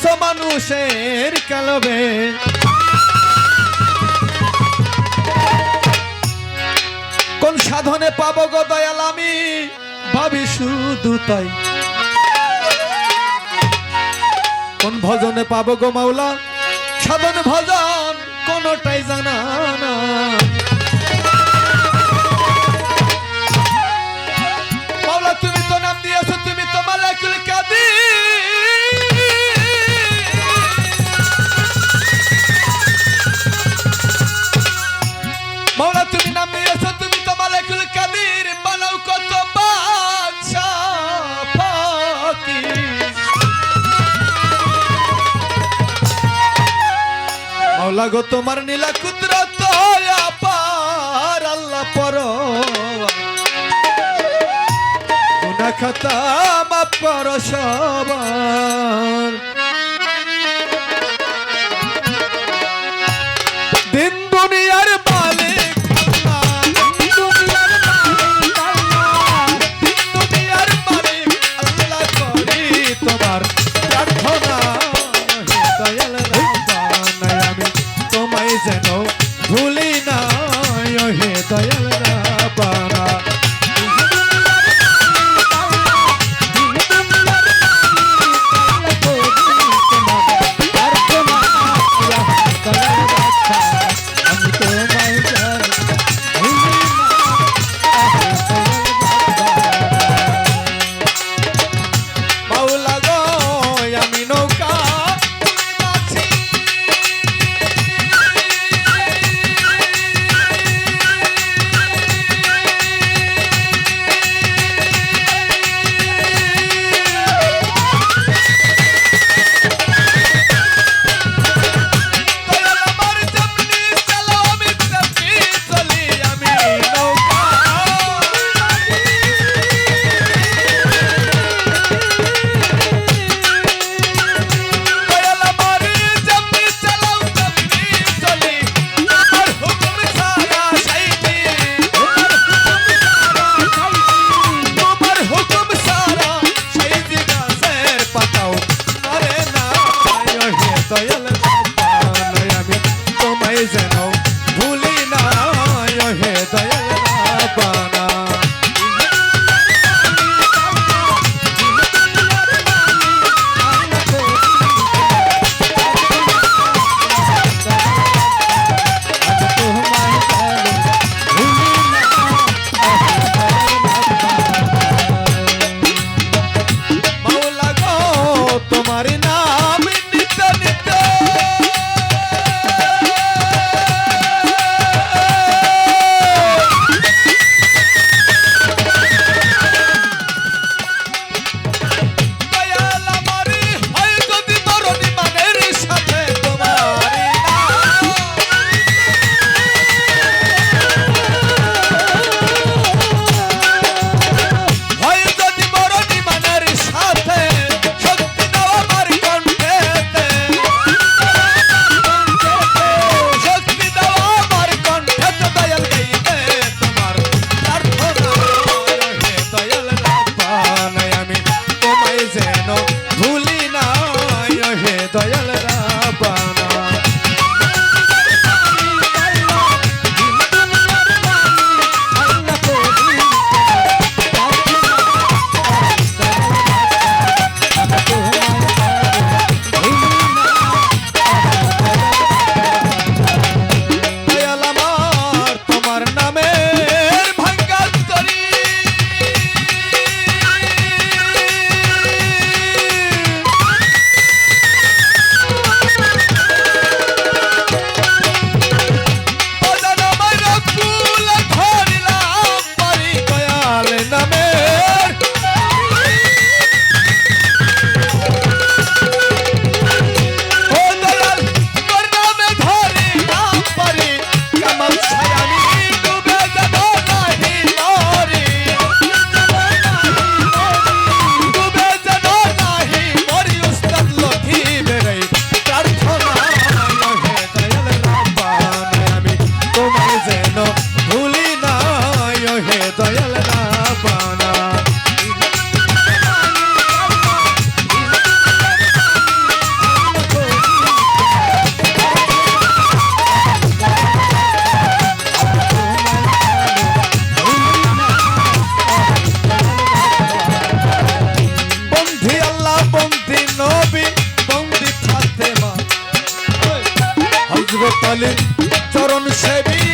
আছো মানুষের কালবে। কোন সাধনে পাব গো দয়াল আমি? ভাবি শুধু তাই। কোন ভজনে পাব গো মাওলা? সাধন ভজন কোনটাই জানা না। লাগো তোমার নীলা কুদ্র আপার আল্লাহ পর মাপ দিন দুনিয়ার dólares বলে চরণ সেবী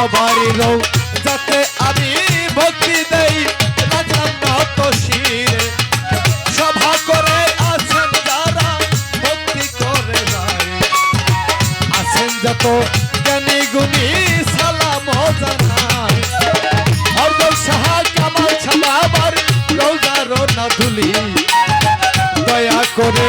সবার রৌ যাতে আমি ভক্তি দেই রাজান্নাথ শিরে সভা করে আছেন যারা, ভক্তি করে যাই আছেন যত জ্ঞানী গুণী, সালাম জানাই। হরদল সাহা কামাল ছাড়া আমার রোজারও ধুলি। দয়া করে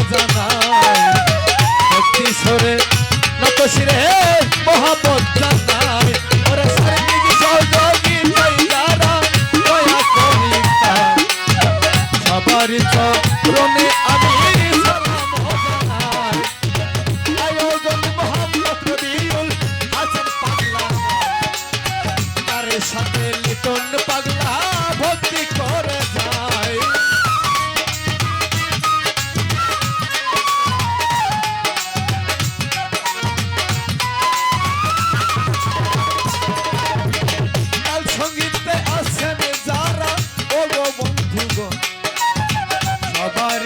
সাথে লিটন পাগলা ভর্তি করে যায় সঙ্গীতে আছেন যারা ও বন্ধুগণ সবার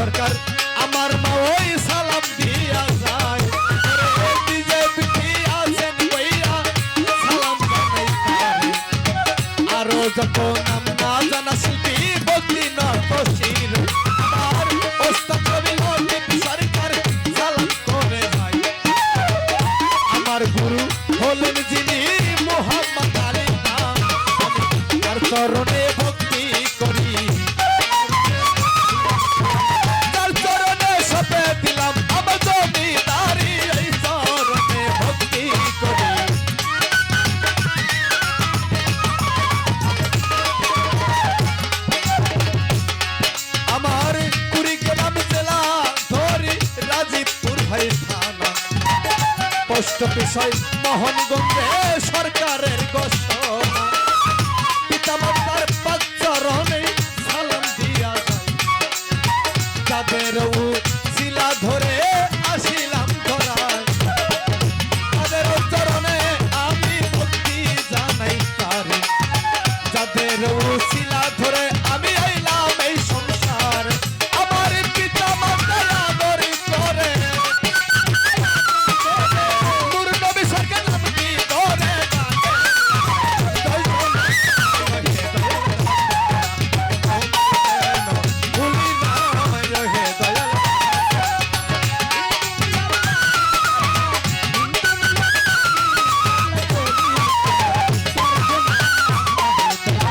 সরকার, আমার মা ওই সালাম দিয়া যায়। বিজেপি কি আছেন যত নাম না জানা শিল্পী বদলি না তো শির বিষয় মোহনগঞ্জে সরকারের কষ্ট